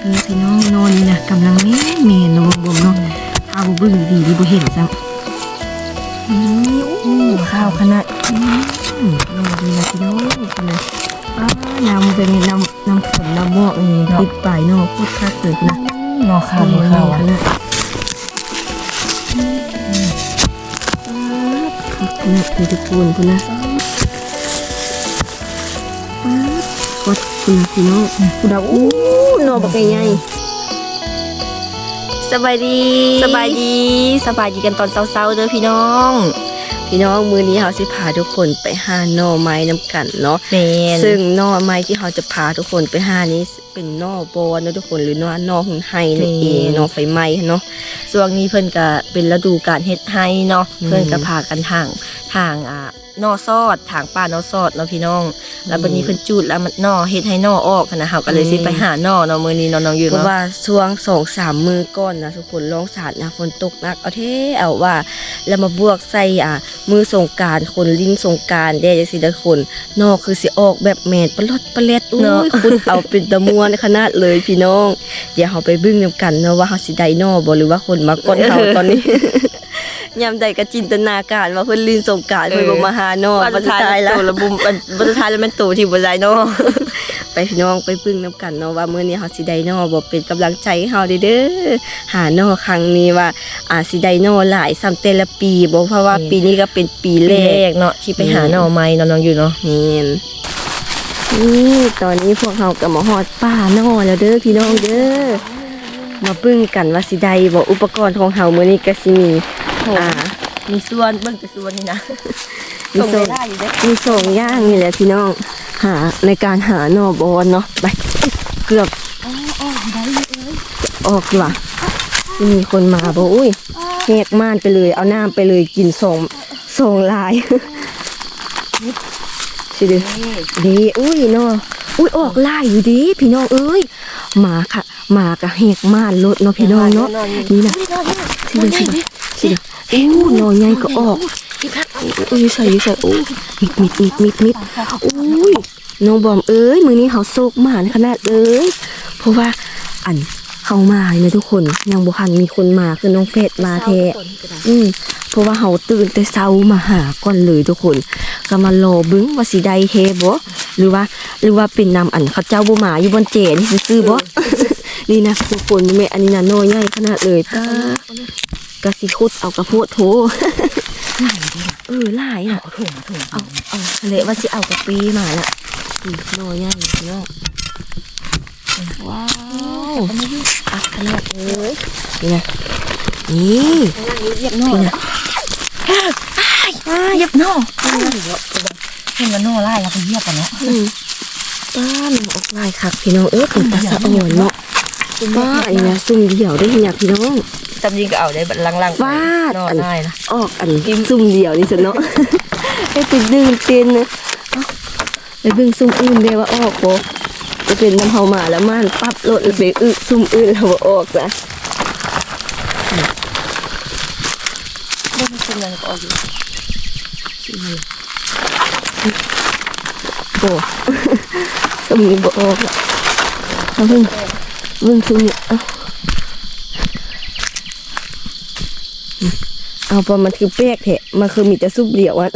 เออพี่น้องนอนนี่นะกำลังแม่นแม่นนบ่มเนาะเอาเบิ่งดีดีบ่เห็นซ้ำอืมอู้ข้าวขนาดนอนดีนะพี่น้องนะน้ำเป็นน้ำน้ำฝนน้ำหม้อนี่ติดปลายเนาะพูดคักเลยนะงอข้าวข้าวขนาดคุณนะคุณทุกคนคุณนะวัดคุณนะพี่น้องคุณดาวอู้ นอบักใหญ่สบายดีสบายดีสบายดีกันตอนเช้าๆเด้อพี่น้อง พี่น้องมือนี้เขาสิพาทุกคนไปหาหน่อไม้น้ำกันเนาะแมนซึ่งหน่อไม้ที่เขาจะพาทุกคนไปหานี้เป็นหน่อบอนเนาะทุกคนหรือหน่อหน่อหุ่นไห้นั่นเองหน่อไฟไหม้เนาะช่วงนี้เพิ่นก็เป็นฤดูการเฮ็ดไห้เนาะอืมเพิ่นก็พากันทางทางอ่า นอซอดทางป่านอซอดเนาะพี่น้อง แล้วบัดนี้เพิ่นจูดแล้วมันนอเฮ็ดให้นอออกหั้นนะเฮาก็เลยสิไปหานอเนาะมื้อนี้น้องๆอยู่เพราะเนาะว่าช่วงสองสามมือก่อนนะทุกคนร้องสาดนะฝนตกหนักเอาเท่เอาว่าแล้วมาบวกใส่อะมือสงกรารคนลิ้นสงกรารได้จังซี่เด้อคนนอกคือสิออกแบบแมนปลอดปลเล็ดอุ้ยคุณเอาเป็นตะมวนขนาดเลยพี่น้อง เดี๋ยวเราไปเบึ้งนำกันเนาะว่าเฮาสิได้นอบ่หรือว่าคนมาก้นเฮาตอนนี้ ยามใดก็จินตนาการว่าเพิ่นลิ้นสงกรารเพิ่นบ่มาหานอวันบ่สุดสุดท้ายท้ายแล้แล้ววระบุมวันวันสุดท้ายแล้วมันโตที่บ่ได้เนาะ ไปพี่น้องไปพึ่งน้ำกันเนาะว่ามื้อนี้เฮาสิได้นอบ่เป็นกำลังใจให้เฮาเด้อเด้อหานอครั้งนี้ว่าอาสิได้นอหลายซ้ำแต่ละปีบ่เพราะว่าอืมปีนี้ก็เป็นปีปีแรแรกกเนาะที่ไปหาหน่อไม้น้องๆอยู่เนาะ แม่นนี่ตอนนี้พวกเฮาก็มาฮอดป่านอแล้วเด้อพี่น้องเด้อมาปึ้งกันว่าสิได้บ่อุปกรณ์ของเฮามื้อนี้ก็สิมี อ่ามีส่วนเบิ่งแต่ส่วนนี่นะมีส่งส่งได้อยู่เด้อมีสองอย่างนี่แหละพี่น้อง หาในการหาหนอบอนเนาะไปเกือบออกดีกว่าจะมีคนมาบอกอุ้ยแหกม่านไปเลย เอาน้ำไปเลยกินสองสองลายสิเดีดีอุ้ยเนาะอุ้ยออกลายอยู่ดีพี่น้องเอ้ยหมาค่ะหมากะแหกม่านรถเนาะพี่น้องเนาะนี่นะสิเดีสิเดี อู้นอนใหญ่ก็ออกเอ้ยใส่ใส่โอ้มิดมิดมิดมิดมิดอุ้ยน้องบอมเอ้ยมือนี้เขาโศกหมานขนาดเอ้ยเพราะว่าอันเขามาเนี่ยทุกคนยังบุคันมีคนมาคือน้องเฟสมาแท้อืมเพราะว่าเขาตื่นแต่เช้ามาหาก่อนเลยทุกคนก็มารอบึ้งว่าสีใดเทบ่หรือว่า หรือว่าเป็นนำอันเขาเจ้าบ่มาอยู่บนเจนี่ซื้อบ่นี่นะทุกคนแม่อันนี้นะน้อยใหญ่ขนาดเลยตา กระสิคุดเอากระโพดโถเออหลายอะเอาถุงถุงเอาเอาเละว่าสิเอากระปีมาละอืมน้อยใหญ่เนาะว้าวอักขนาดเลยนี่นะนี่เยียบนอนี่นะเยียบนอเห็นแล้วหน่อไล่แล้วก็เยียบกันเนาะอืมป้านออกลายคักพี่น้องเออเป็นตาสะอ่อนเนาะ ป้าอันนี้นะซุ่มเดียวได้เห็นอยากพี่น้องจำยิงก็เอาได้บัดลังๆฟาดหน่อได้นะออกอันซุ่มเดียวนี่สิเนาะให้ติดดื้อเต้นนะเอ้าไปเบิ่งซุ่มอื่นเด้ว่าออกบ่จะเป็นน้ำเฮามาแล้วมันปั๊บรถไปอึซุ่มอื่นแล้วบ่ออกนะได้มาซุ่มนั้นก็ออกอยู่โบซุ่มนี้บ่ออกละเอา เบิ่งเบิ่งซุ่มนี้เอาอืมเอาปะมันคือแป๊กแท้มันคือมีแต่ซุ่มเดียวอะ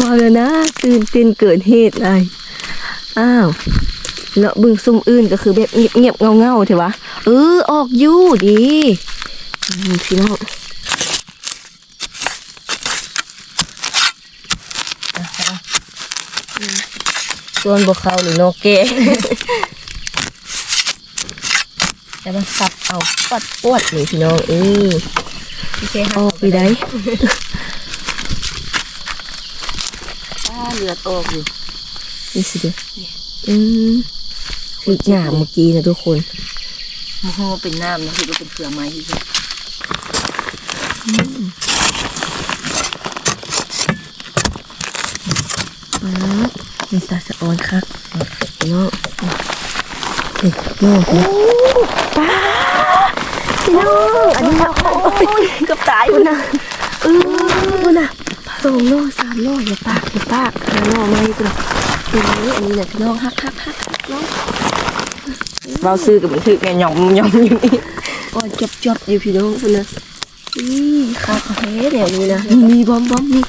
มาแล้วนะ ตื่นเต้นเกิดเหตุอะไรอ้าวเนาะบิ่งซุ่มอื่นก็คือแบบเงียบๆเงาๆเถอะวะเออออกอยู่ดีพี่น้องส่วนบวเขาหรือโนเกะ แล้วมันสับเอาปวดปวดนี่พี่น้องเออพี่เชออกไปได้ถ้าเลือดออกอยู่นี่สิเด้ออืมคือหยามเมื่อกี้นะทุกคนมันคงว่าเป็นน้ำนะคือว่าเป็นเกลือไม้ที่สุดป๊าบมีตาสะออนคักเนาะนี่เนาะ นี่ป้าบพี่น้องอันนี้นะโอ้ยเกับตายคุณนะเออคุณนะสองโลสามโลอย่าปากอย่าปากหาโลไม่กูนะนี่อันนี้นะพี่น้องฮักฮักฮักฮักเนาะเบาซื้อกับมันถึกไงหย่อมหย่อมอยู่นี่อ่อนจับจบอยู่พี่น้องคุณนะนี่ค่ะเฮ้เดี๋ยวนี้นะมีบอมบอมนี่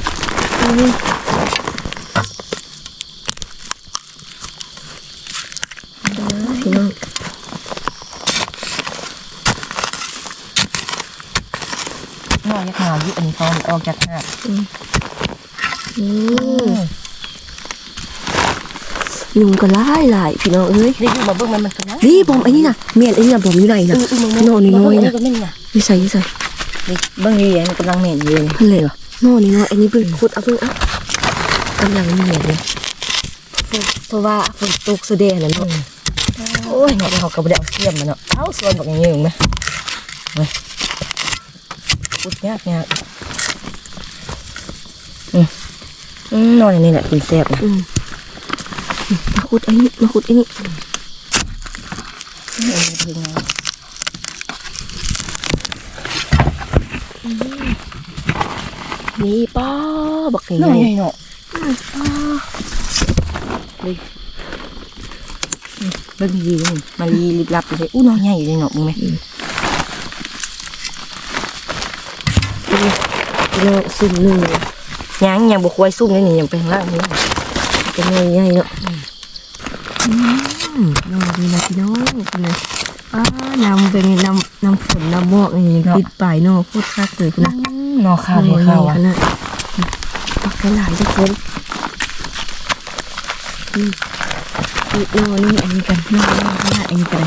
นี่ พี่น้อง นอกจากหาวอยู่อันนี้พอมันออกจากหาดอืมยุงก็ไล่ไล่พี่น้องเอ้ยนี่คือมาเบิ่งมันมันคือนะนี่บอมไอ้นี่นะเมียนไอ้นี่นะบอมอยู่ไหนนะนอนนี่น้อยนะก็ไม่นี่นะนี่ใส่นี่ใส่นี่เบิ่งดีมันกำลังเหม็นอยู่นี่เพิ่นเลยเหรอนอนนี่น้อยอันนี้เพิ่งขุดเอาเพิ่งเอากำลังเมียนเลยเพราะว่าฝนตกแสดงนะเนาะโอ้ยเนาะเขาก็บ่ได้เอาเสียมมันเนาะเอาส่วนบักอย่างนี้นะ เว้ยพูดยากยากอืมอืมนอนอย่างนี้แหละกินแซ่บนะอืมมาขุดไอ้นี่มาขุดไอ้นี่เออถึงไงนี่ป้าบักไก่น้อยใหญ่เนาะเบิ่งดีเลยมาลีลิบลับอยู่เลยอู้น้อยใหญ่อยู่เลยเนาะมึงไหม พี่น้องสุ่มหนึ่งยังยังบ่ควายซุ่มเลยนี่ยังไปข้างล่างนี่เป็นไงใหญ่เนาะน้องดีนะพี่น้องคุณนะป้านำเป็นน้ำน้ำฝนน้ำหมอกนี่ติดปลายเนอพูดคักเลยคุณนะนอข้าวเลยข้าวอะปักกระหลายทุกคนอืมอีกนอนี่อันนี้กันนอนนอขนาดอันนี้กัน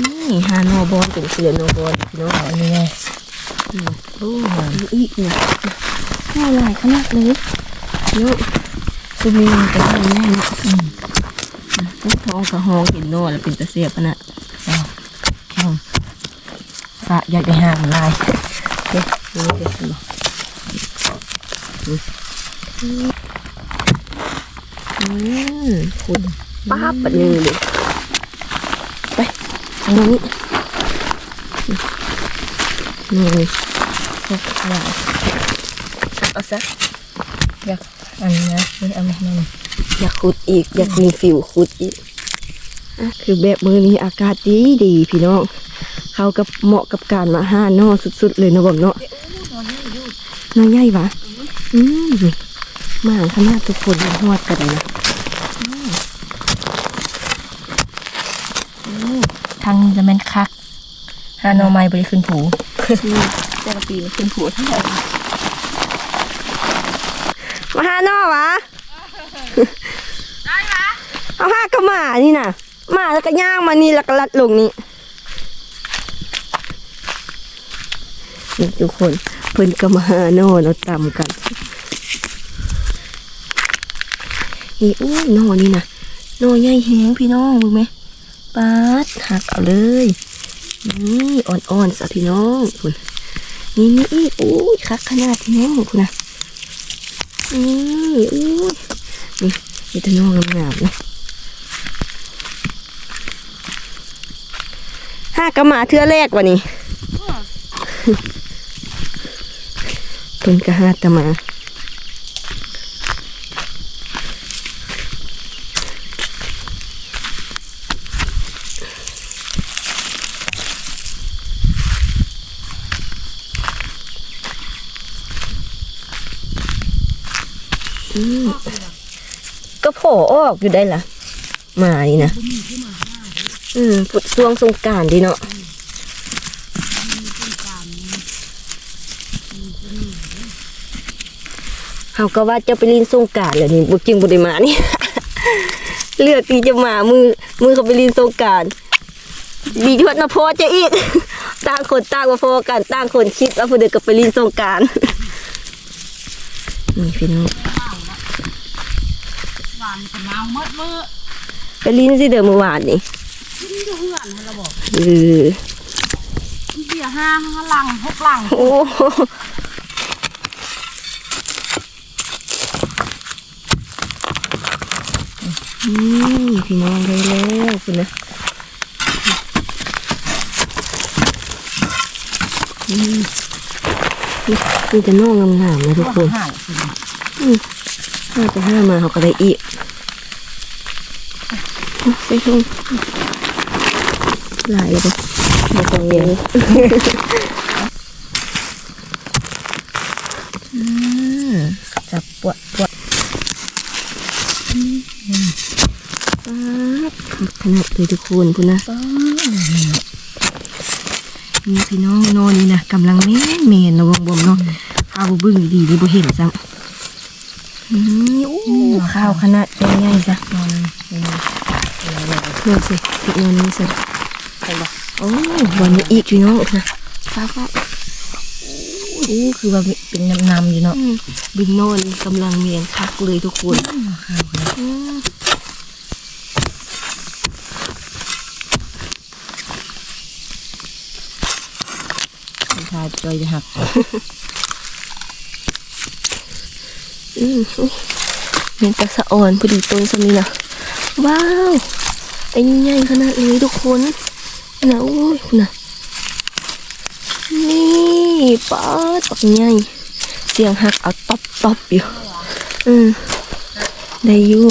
นี่หานอบอลเป็นเสือนอบอลพี่น้องอันนี้ไง อืมโอ้มีอีกเนี่ยนอหลายขนาดเลยเนาะซูมีมันกันแน่เนาะอืมต้องท้องกระหองเห็นนอแล้วเป็นตะเสียบขนาดฝะอยากไปห่างลายนี่นี่เด็กเนาะอืมคุณป้าบแบบนี้เลยไปทางนี้ นี่นี่พวกขยะเอาซะอยากอันนี้นะนี่เอามาห้มันอยากขุดอีก อยากมีฟิวขุดอีกอะคือแบบมือนี้อากาศดีดีพี่น้อง เขากับเหมาะกับการมาห้านอสุด ๆ เลยนะบ่มเนาะน้อยใหญ่ปะอืมมาขนาดทุกคนมาฮอดกันเลยนะทางจะแม่นคักหานอไม้บริขึ้นผู แต่ละปีมันขึ้นผูเท่าไหร่มาหานอวะได้ปะเอาห้ากระหมานี่น่ะหมาแล้วก็ย่างมานี่แล้วก็ลัดลงนี่นี่ทุกคนเพิ่นก็มาหานอเราตำกัน นี่อู้นอนี่น่ะนอใหญ่แหงพี่น้องรู้ไหมปาดหักเอาเลย นี่อ่อนๆสะพี่น้องคุณนี่นี่อีกอู้ยคักขนาดพี่น้องคุณนะนี่อุ้ยนี่มีแตะนองงามๆนะห้ากระหมาเทื่อแรกวะนี่เพิ่นกระหาตะมา โผล่ออกอยู่ได้ล่ะ มานี่นะอืมพุดช่วงสงการดีเนาะเขาก็ว่าจะไปลินสงการเลยนี่บุกจริงบุได้มานี่เลือกที่จะมามือมือเขาไปลินสงการดีทวดมาพอจะอีกต่างคนต่างมาพอกันต่างคนคิดว่าผู้เด็กก็ไปลินสงการนี่พี่น้องานกับเมาเมื่อเมื่อไปลินสิเดิมเมื่อวานนี่กินอยู่เพื่อนให้เราบอกเออเบียร์ห้างห้าหลังหกหลัง โอ้โหอืมพี่น้องได้แล้วคุณนะอืมนี่นี่จะน่องงามๆนะทุกคน ห่างห้าจะห้ามาเขาก็ได้อีกเอาใส่ถุงหลายเลยปะไม่ต้องเลี้ยงจับปวดปวดป๊าดขนาดเลยทุกคนพูดนะนี่พี่น้องนอนนี่นะกำลังเมนเมนนะวงบมเนาะข้าวบ่เบึ้งดีๆนี่บ่เห็นซ้ำอืมโอ้ ข้าวขนาดใหญ่ๆจ้ะนอนเพื่อนสิพี่นอนนี่สิใช่ปะโอ้วันนี้อีกพี่น้องนะฟ้าฟ้าโอ้คือว่าเป็นน้ำนำๆอยู่เนาะบินนอนกำลังเมียนคักเลยทุกคนข้าวครับอืมชาจอยจะหัก อืมอุ๊ยเมียนตะสะอ่อนพอดีต้นสมีนะว้าวไอ้ใหญ่ขนาดนี้ทุกคนนะโอ้ยนะนี่ป้าดปักใหญ่เสียงหักเอาตบตบๆอยู่อืมได้อยู่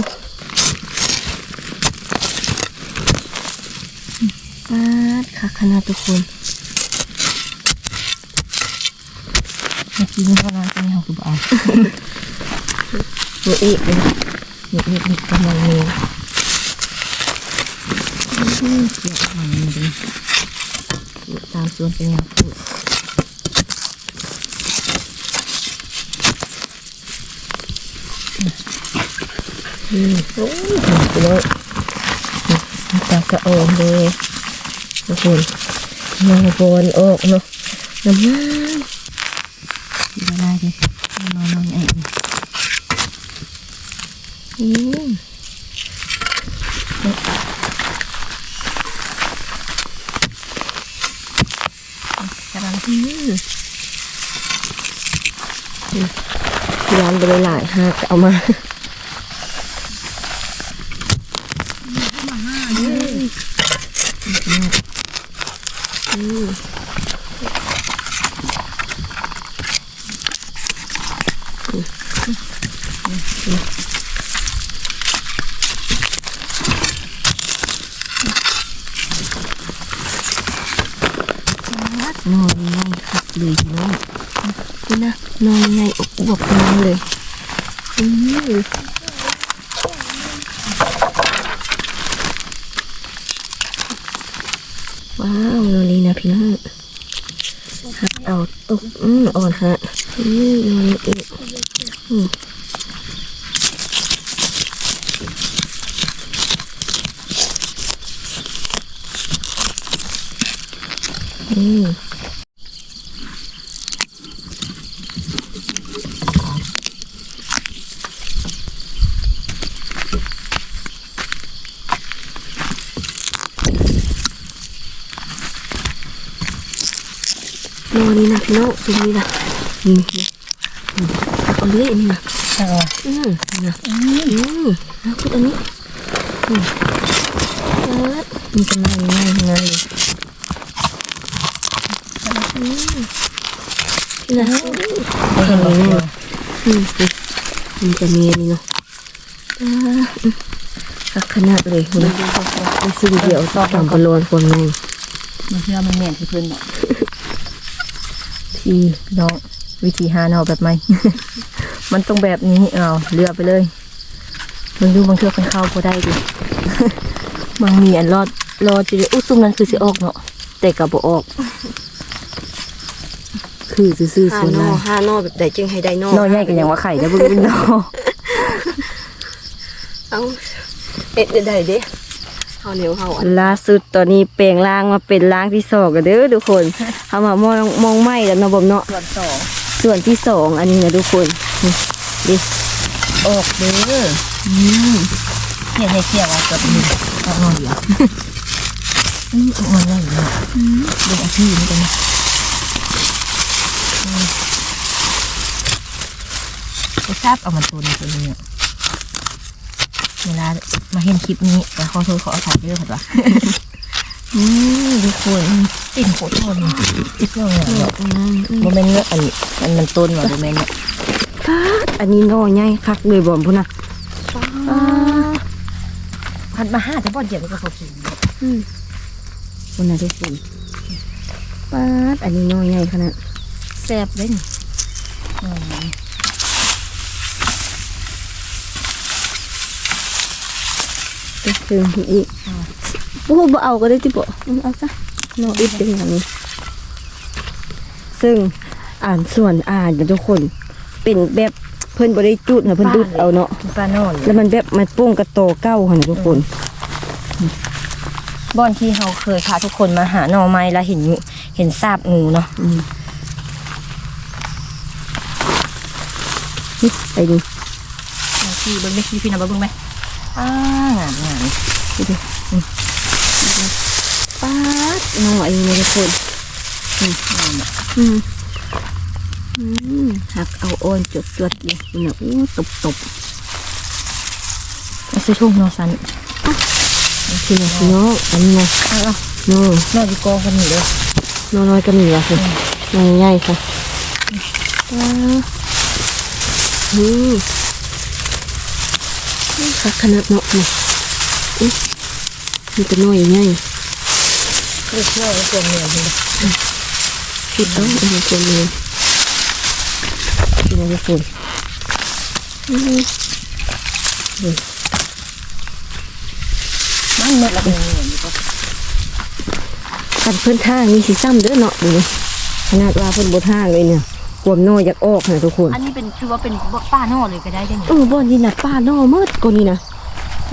ป้าดค่ะขนาดทุกคนเมื่อกี้นี่เขาล้างกันเขาคือบ่เอา มีอีกเลยนี่นี่นี่กำลังมีเกี่ยวหอยมาดิตามส่วนเป็นอย่างพูดอืมโอ้ยไปเลยตาสะอ่อนเลยทุกคนนางบอลออกเนาะน้ำมันละลายดินอนนอนไอ้ อืม กำลังที่ร้านไปหลายห้าจะเอามาอืมนอนง่ายคักเลยพี่น้องนี่นะนอนง่ายอบอวบๆนอนเลยอืม ว้าวนนเลยนะพี่น้องหักเอาตกอืมอ่อนฮะอืมนอนอีกอืมอืม นอนนี่นะพี่น้องตรงนี้นะนี่นี่อืมเอาเลยอันนี้นะอืมนะอืมเอาพูดอันนี้อืมเอิร์ดมันจะง่ายง่ายงนั้นเลยพี่นะไม่เห็นเลยอืมมันจะมีนนี้เนาะสักขนาดเลยนะไปซื้อเดียวต่ำบอลลอนความในมันเชื่อมันเหม็นที่เพื่อนบอก ที่พี่น้องวิธีหาเนาแบบไหม มันต้องแบบนี้เอาเลือกไปเลยมึงดูบางเทือกมันเข้าพอได้ดิบางมีอันรอดรอดจะได้อุ้ซุ่มนั้นคือสิออกเนาะแต่กับบ่ออก คือซื้อๆห้าส่วนนไรอห้านอแบบใดจึงให้ได้นอนอใหญ่กันอย่างว่าไข่แล้วเบึ้งเป็นนอเอาเอ็ดได้เด้ เอาเหนียวเอาอันล่าสุดตอนนี้เปลงร่างมาเป็นร่างที่สองกันเด้อทุกคนเอามามองมองไหมแล้วเนาะบ่มเนาะส่วนสองส่วนที่สองอันนี้นะทุกคนนี่ดิออกเด้ออืมเขียนให้เขียนว่ากับนี่ออกนอนเดียวอืมออกนอนได้อยู่เนาะดูอาชีพนี่กันนะอืมไปทราบเอามันตัวนี้ตัวนี้ เนี่ยเวลามาเห็นคลิปนี้แต่ขอโทษขออภัยด้วยค่ะว่าอืมทุกคนติ่นโคตรทนติดเรื่องเนี่ยอืมอืมโมเมนต์เนี่ยอันอันมันต้นว่ะโมเมนต์เนี่ยป๊าดอันนี้น้อยใหญ่คักเลยบ่มพุ่นน่ะพันมาห้าจะบ่เดียวก็เขากินอืมคนน่ะทุกคนป๊าดอันนี้น้อยใหญ่ขนาดแซ่บเลยนี่ อืมไปเติมอีกโอ้บ่เอาก็ได้ที่บ่อืมเอาซะนออิดเป็นอย่างนี้ ซึ่งอ่านส่วนอ่านนะทุกคน เป็นแบบเพิ่นบ่ได้จุดนะเพิ่นดุดเอาเนาะปลาโนนแล้วมันแบบมันโป้งกระโตเก้าค่ะนะทุกคนบ่อนที่เราเคยพาทุกคนมาหาหน่อไม้แล้วเห็นเห็นซาบงูเนาะนี่ไปดูพี่เบิ้งไหมพี่พี่นะเบิ้งไหมอ้างาม งามป๊าดหน่อยนะทุกคนงามอะอืมอืมหักเอาโอนจดจดๆเลยนะอู้ตบตบเอาซื้อทุ่งนอสันๆพี่น้องพี่น้องอันนี้นะเอาเอาน้องนอกดีกอกันนี่เลยน้อยน้อยๆก็มีว่ละค่ะน้อยใหญ่ค่ะว้าวอืมคักขนาดเนาะ นี่อุ๊ยมีแต่น้อยใหญ่คือเชื่อว่าตัวเมียนี่เลยคิดต้องเอามาคนเลยพี่น้องทุกคนอืมมันเมื่อละเป็นเมียอยู่ปะกันเพิ่นทางนี่สิซ้ำเด้อเนาะดูนี่ขนาดว่าเพิ่นบ่ทางเลยเนี่ยความน้อยอยากออกนะทุกคน อันนี้เป็นคือว่าเป็นป้าโน่เลยก็ได้ได้เนี่ยเออบ่นี่น่ะป้าน้อมืดกว่านี่นะ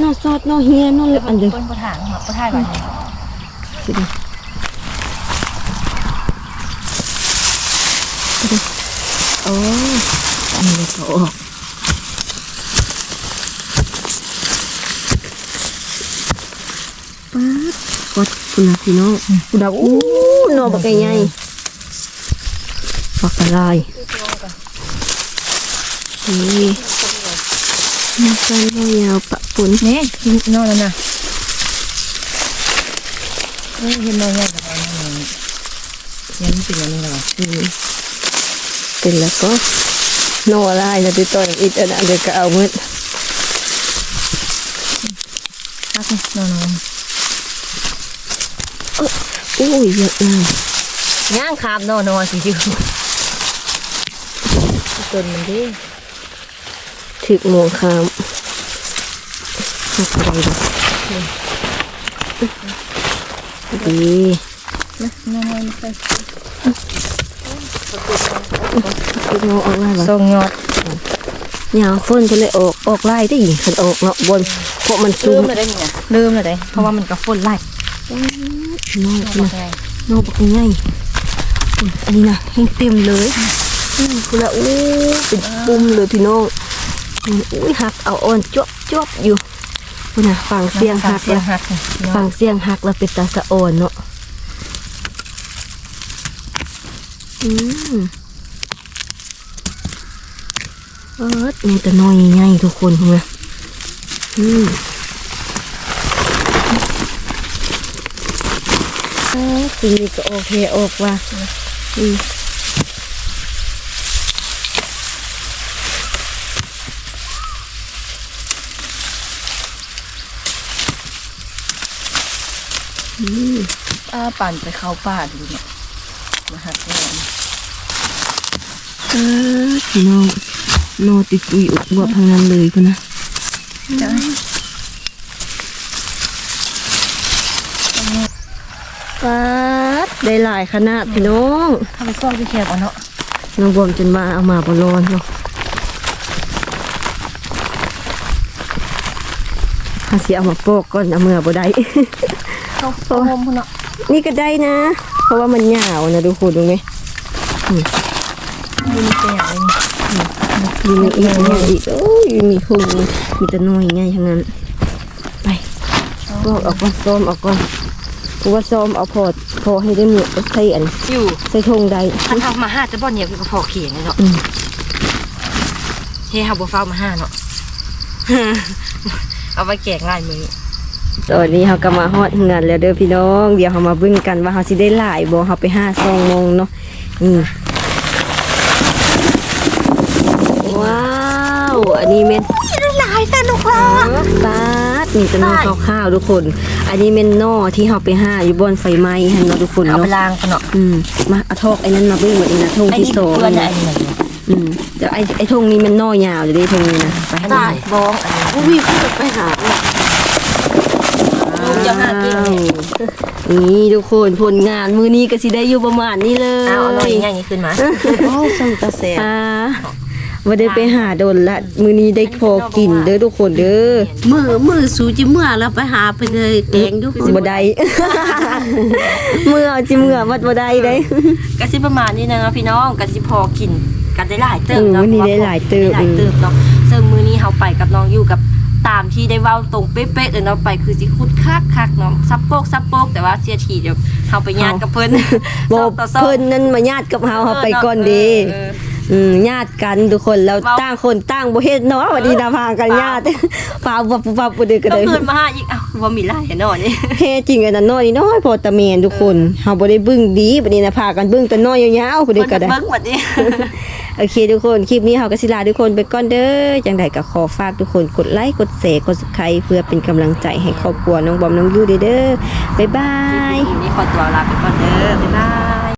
น้อซอดน้อเฮียน้อเล็บอันเดียวเป็นประถางมาประทายแบบนี้สิดิสิดิโอ้อันนี้ก็ออกป๊าดกดคุณนะพี่น้องคุณดาวอู้นอบักใหญ่ๆฝักอะไรนี่ มันสั้นน้อยยาวปะปุนนี่กินนอนแล้วนะนี่เห็นนอนยังกับอันนี้ยังไม่เป็นอันนี้หรออืมเป็นแล้วก็โนอะไรนะติดต่ออย่างอีกอันนั้นเดี๋ยวก็เอาเงินพักนี่นอนนอนอุ้ยเยอะมากย่างคามนอนนอนสิจิ๋วจนมันดิ ถึกโมงคามหักอะไรบ้างดีนะนอนนอนไปอีกโมออกไล่บ้างส่งยอดยาวฝนจะเลยออกออกไล่ได้อีกคันออกเนาะบนเพราะมันซุ่ลืมมเลยได้เนี่ยลืมเลยได้เพราะว่ามันก็ฝนไล่น้อยนคุณอนนะไงน้อยบอกง่ายอุ๊ยอันนี้นะยังเต็มเลยอืมคุณละอู้เป็นปุ่มเลยพี่น้อง อืมอุ้ยหักเอาอ่อนจวบจวบอยู่คุณนะฟังเสียงหักเสียแล้งวหักฟังเสียงหักแล้วเป็นตาสะอ่อนเนาะอืมเออนี่แต่น้อยใหญ่ทุกคนเห็นไหมอืมเออสีนี้ก็โอเคออกว่ะอืม ป้าปั่นไปเข้าป่าดูเนี่ยมาหักแน่เออพี่น้องโนติดตุยอุบวบทางนั้นเลยคุณนะจ้าป๊าดได้หลายขนาดพี่น้องเข้าไปซอกไปแคบเอาเนาะน้องบวมจนมาเอามาบอลอนเนาะหาสิเอามาโปอกก่อนเอามือบ่ได้ เขาโฮมพุ่นเนาะนี่ก็ได้นะ เพราะว่ามันยาวนะดูคุณดูไหมยืนเป็นอย่างนี้มีมีอีกมีอีกโอ้ยมีหูมีแต่น้อยไงทั้งนั้น ไปก็ออกก่อนซ้อมออกก่อนเพราะว่าซ้อมเอาพอพอให้ได้หมดใส่อันอยู่ใส่ธงใดท่านทำมาห้าจะบ่อนเหนียวคือพอเขียงเลยเนาะเฮ้ยฮาบัวฟ้ามาห้าเนาะเอาไปแกงง่ายมือ ตอนนี้เขาก็มาฮอดเฮือนแล้วเด้อพี่น้อง เดี๋ยวเขามาบึ้งกันว่าเขาสิได้หลายบ่เขาไปห้าซองโมงเนาะนี่ว้าว อันนี้เม็ดหลายแต่ลูกค้าปาดนี่จะมีข้าวๆทุกคน อันนี้เมนนอที่เฮาไปห้าอยู่บนไฟไหม้หันเนาะทุกคนเอาเนาไปล้างกันเนาะอืมมาเอาทอกไอ้นั้นมาบิ่งหมดนี่นะทงไอ้ที่นี่สองเพื่อนนะไอ้นี่อืมเดี๋ยวไอ้ไอ้ทงนี้มันนอยาวเดี๋ยวได้ทงนี้นะไปตายบ้องอุ้ยพี่ไปหา จะหากินอ้าวนี่ทุกคนผลงานมือนี้ก็สิได้อยู่ประมาณนี้เลยเอาเอาหน่อยง่ายนี้ขึ้นมาโอ้สังกะเสอ่าว่าได้ไปหาโดนละ มือนี้ได้พอกินเด้อทุกคนเด้อมือมือสูจิเมื่อแล้วไปหาไปเลยแกงอยู่บ่ได้เมื่อจิเมื่อวัดบ่ได้เด้กะสิประมาณนี้นะเนาะพี่น้องกะสิพอกินกันได้หลายเติบเนาะอืมวันนี้ได้หลายเติบได้หลายเติบเนาะซึ่งมื้อนี้เฮาไปกับน้องอยู่กับตาม ที่ได้เว้าตรงเป๊ะๆเลยเนาะไปคือสิคุดคักคักๆเนาะซับโปกซับโปกแต่ว่าเสียทีเดี๋ยวเฮาไปญาติกับเพิ่นบ่ซอกต่อซอกเพิ่นนั่นมาญาติกับเฮาเฮาไปก่อนเด้เอออืมญาติกันทุกคนแล้วเว้า ต่างคนต่างบ่เฮ็ดเนาะวันนี้นะพากันญาติปาวับวับบ่ได้ก็ก็ได้เพิ่นมาหาอีกอ้าวบ่มีหลายเนาะนี่แท้จริงอันนั้นน้อยน้อยพอตะเมนทุกคนเฮาบ่ได้เบึ้งดีบัดนี้นะพากันเบึ้งแต่น้อยยาวๆบ่ได้เพิ่นก็ได้ เบิ่งหมดนี่ โอเคทุกคน คลิปนี้เฮาก็สิลาทุกคนไปก่อนเด้อจังไดก็ขอฝากทุกคนกดไลค์กดแชร์กด Subscribe เพื่อเป็นกำลังใจให้ครอบครัวน้องบอมน้องยูเด้อเด้อบ๊ายบายนี่ขอตัวลาไปก่อนเด้อบ๊ายบาย